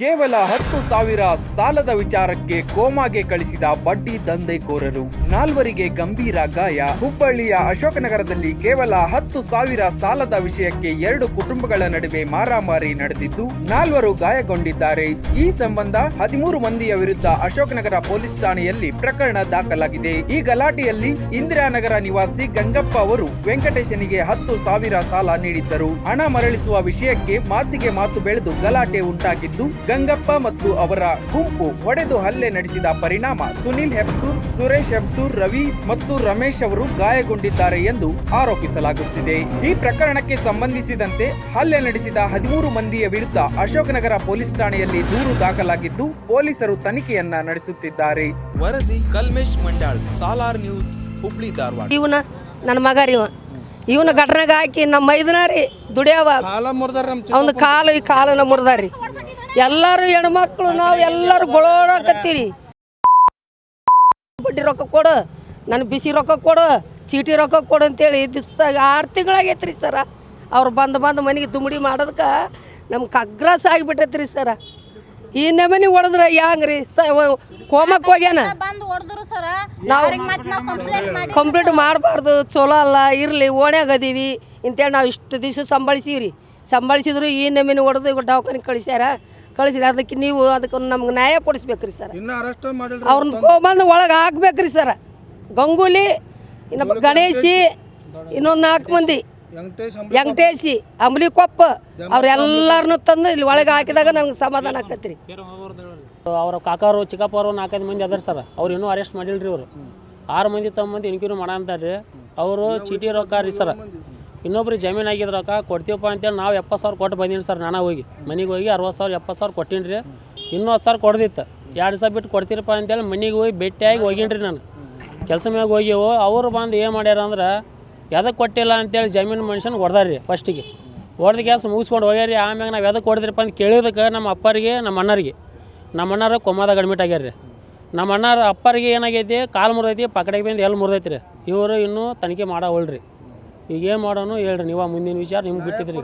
ಕೇವಲ ಹತ್ತು ಸಾವಿರ ಸಾಲದ ವಿಚಾರಕ್ಕೆ ಕೋಮಾಗೆ ಕಳಿಸಿದ ಬಡ್ಡಿ ದಂಧೆಕೋರರು. ನಾಲ್ವರಿಗೆ ಗಂಭೀರ ಗಾಯ. ಹುಬ್ಬಳ್ಳಿಯ ಅಶೋಕನಗರದಲ್ಲಿ ಕೇವಲ ಹತ್ತು ಸಾವಿರ ಸಾಲದ ವಿಷಯಕ್ಕೆ ಎರಡು ಕುಟುಂಬಗಳ ನಡುವೆ ಮಾರಾಮಾರಿ ನಡೆದಿದ್ದು, ನಾಲ್ವರು ಗಾಯಗೊಂಡಿದ್ದಾರೆ. ಈ ಸಂಬಂಧ ಹದಿಮೂರು ಮಂದಿಯ ವಿರುದ್ಧ ಅಶೋಕನಗರ ಪೊಲೀಸ್ ಠಾಣೆಯಲ್ಲಿ ಪ್ರಕರಣ ದಾಖಲಾಗಿದೆ. ಈ ಗಲಾಟೆಯಲ್ಲಿ ಇಂದಿರಾನಗರ ನಿವಾಸಿ ಗಂಗಪ್ಪ ಅವರು ವೆಂಕಟೇಶನಿಗೆ ಹತ್ತು ಸಾವಿರ ಸಾಲ ನೀಡಿದ್ದರು. ಹಣ ಮರಳಿಸುವ ವಿಷಯಕ್ಕೆ ಮಾತಿಗೆ ಮಾತು ಬೆಳೆದು ಗಲಾಟೆ ಉಂಟಾಗಿದ್ದು ಗಂಗಪ್ಪ ಮತ್ತು ಅವರ ಗುಂಪು ಹೊಡೆದು ಹಲ್ಲೆ ನಡೆಸಿದ ಪರಿಣಾಮ ಸುನಿಲ್ ಹೆಬ್ಸೂರ್ ಸುರೇಶ್ ಹೆಬ್ಸೂರ್ ರವಿ ಮತ್ತು ರಮೇಶ್ ಅವರು ಗಾಯಗೊಂಡಿದ್ದಾರೆ ಎಂದು ಆರೋಪಿಸಲಾಗುತ್ತಿದೆ. ಈ ಪ್ರಕರಣಕ್ಕೆ ಸಂಬಂಧಿಸಿದಂತೆ ಹಲ್ಲೆ ನಡೆಸಿದ ಹದಿಮೂರು ಮಂದಿಯ ವಿರುದ್ಧ ಅಶೋಕನಗರ ಪೊಲೀಸ್ ಠಾಣೆಯಲ್ಲಿ ದೂರು ದಾಖಲಾಗಿದ್ದು ಪೊಲೀಸರು ತನಿಖೆಯನ್ನ ನಡೆಸುತ್ತಿದ್ದಾರೆ. ವರದಿ ಕಲ್ಮೇಶ್ ಮಂಡಾಳ್ ಸಾಲಾರ್ ನ್ಯೂಸ್ ಹುಬ್ಳಿ ಧಾರವಾಡ. ಇವನ ನನ್ನ ಮಗ ರೀ ಇವ. ಇವನ ಘಟನೆಗೆ ಹಾಕಿ ನಮ್ಮ ಮೈದನ ರೀ ದುಡಿಯವ. ಅವನ ಕಾಲು ಈ ಕಾಲನ ಮುರಿದಾರಿ ಎಲ್ಲರೂ ಹೆಣ್ಮಕ್ಳು ನಾವು ಎಲ್ಲರೂ ಗೊಳೋಡಕತ್ತೀರಿ. ಬಡ್ಡಿ ರೊಕ್ಕ ಕೊಡು ನನ್ನ ಬಿಸಿ ರೊಕ್ಕ ಕೊಡು ಚೀಟಿ ರೊಕ್ಕ ಕೊಡು ಅಂತೇಳಿ ದಿವ್ಸ ಆರು ತಿಂಗಳಾಗೈತ್ರಿ ಸರ. ಅವ್ರು ಬಂದು ಬಂದು ಮನೆಗೆ ದುಮಡಿ ಮಾಡೋದಕ್ಕೆ ನಮ್ಗೆ ಕಗ್ರಾಸ ಆಗಿಬಿಟ್ಟೈತ್ರಿ ಸರ. ಈ ನಮನಿ ಹೊಡೆದ್ರೆ ಯಾಂಗ್ರಿ ಸ ಕೋಮಕ್ಕೆ ಹೋಗ್ಯಾನ? ಬಂದು ಹೊಡೆದ್ರು ಸರ. ನಾವು ಕಂಪ್ಲೇಂಟ್ ಮಾಡಿ ಕಂಪ್ಲೀಟ್ ಮಾಡಬಾರ್ದು ಚಲೋ ಅಲ್ಲ ಇರಲಿ ಓಣ್ಯಾಗ ಅದೀವಿ. ಅಂತೇಳಿ ನಾವು ಇಷ್ಟು ದಿವಸ ಸಂಭಾಳಿಸೀವಿ ಸಂಭಾಳಿಸಿದ್ರು ಈ ನಮಿನ ಹೊಡೆದು ದವಾಖಾನಿಗೆ ಕಳಿಸ್ಯಾರ. ಕಳಿಸಿರಿ ಅದಕ್ಕೆ ನೀವು ಅದಕ್ಕೆ ನಮ್ಗೆ ನ್ಯಾಯ ಕೊಡಿಸ್ಬೇಕ್ರಿ ಸರ್. ಇನ್ನ ಅರೆಸ್ಟ್ ಮಾಡಿಲ್ರಿ ಅವ್ರನ್ನ ತೊಗೊಂಬಂದು ಒಳಗೆ ಹಾಕ್ಬೇಕ್ರಿ ಸರ್. ಗಂಗೂಲಿ ಇನ್ನೊಬ್ಬ ಗಣೇಶಿ ಇನ್ನೊಂದು ನಾಲ್ಕು ಮಂದಿ. ವೆಂಕಟೇಶ್ ಅಂಬ್ಲಿ ಕೊಪ್ಪ. ಅವ್ರೆಲ್ಲಾರನು ತಂದು ಇಲ್ಲಿ ಒಳಗೆ ಹಾಕಿದಾಗ ನಮ್ಗೆ ಸಮಾಧಾನ ಆಕತ್ರಿ. ಅವ್ರ ಕಾಕಾರು ಅವರು ನಾಲ್ಕೈದು ಮಂದಿ ಅದಾರ ಸರ್. ಅವ್ರು ಇನ್ನೂ ಅರೆಸ್ಟ್ ಮಾಡಿಲ್ರಿ ಅವರು ಆರು ಮಂದಿ ತಮ್ಮ ಮಂದಿ ಇನ್ಕ್ವೈರಿ ಮಾಡಂತಾರ್ರಿ. ಅವರು ಚೀಟಿ ರೊಕ್ಕ ರೀ ಸರ್. ಇನ್ನೊಬ್ರಿಗೆ ಜಮೀನು ಆಗಿದ್ ರೊಕ್ಕ ಕೊಡ್ತೀವಪ್ಪ ಅಂತೇಳಿ ನಾವು ಎಪ್ಪತ್ತು ಸಾವಿರ ಕೊಟ್ಟು ಬಂದೀನಿ ಸರ್ ನಾನು ಹೋಗಿ. ಮನೆಗೆ ಹೋಗಿ ಅರವತ್ತು ಸಾವಿರ, ಎಪ್ಪತ್ತು ಸಾವಿರ ಕೊಟ್ಟೀನಿ ರೀ ಇನ್ನೂ ಹತ್ತು ಸಾವಿರ ಕೊಡ್ದಿತ್ತು. ಎರಡು ಸಾವಿರ ಬಿಟ್ಟು ಕೊಡ್ತೀರಪ್ಪ ಅಂತೇಳಿ ಮನೆಗೆ ಹೋಗಿ ಭೇಟಿಯಾಗಿ ಹೋಗಿನ್ರಿ ನಾನು. ಕೆಲಸ ಮ್ಯಾಗ ಹೋಗ್ಯವು ಅವರು ಬಂದು ಏನು ಮಾಡ್ಯಾರ ಅಂದ್ರೆ ಎದಕ್ಕೆ ಕೊಟ್ಟಿಲ್ಲ ಅಂತೇಳಿ ಜಮೀನು ಮನುಷ್ಯನ ಹೊಡೆದಾರ್ರಿ ಫಸ್ಟಿಗೆ ಹೊಡೆದ ಗ್ಯಾಸ್ ಮುಗಿಸ್ಕೊಂಡು ಹೋಗ್ಯಾರಿ ಆಮ್ಯಾಗ ನಾವು ಎದಕ್ಕೆ ಹೊಡೆದ್ರಪ್ಪ ಅಂತ ಕೇಳಿದಕ್ಕೆ ನಮ್ಮ ಅಪ್ಪರಿಗೆ, ನಮ್ಮ ಅಣ್ಣರಿಗೆ. ನಮ್ಮ ಅಣ್ಣರ ಕೊಮ್ಮದಾಗ ಅಡ್ಮಿಟ್ ಆಗ್ಯಾರ ರೀ ನಮ್ಮ ಅಣ್ಣಾರ ಅಪ್ಪರಿಗೆ ಏನಾಗೈತಿ, ಕಾಲು ಮುರಿದೈತಿ ಪಕಡೆಗೆ ಬಂದು ಎಲ್ಲಿ ಮುರಿದೈತಿ ರೀ ಇವರು ಇನ್ನೂ ತನಿಖೆ ಮಾಡವಲ್ರಿ. ಈಗ ಏನು ಮಾಡೋನು ಹೇಳ್ರಿ ನೀವು ಮುಂದಿನ ವಿಚಾರ ನಿಮ್ಗೆ ಬಿಟ್ಟಿದ್ರಿ.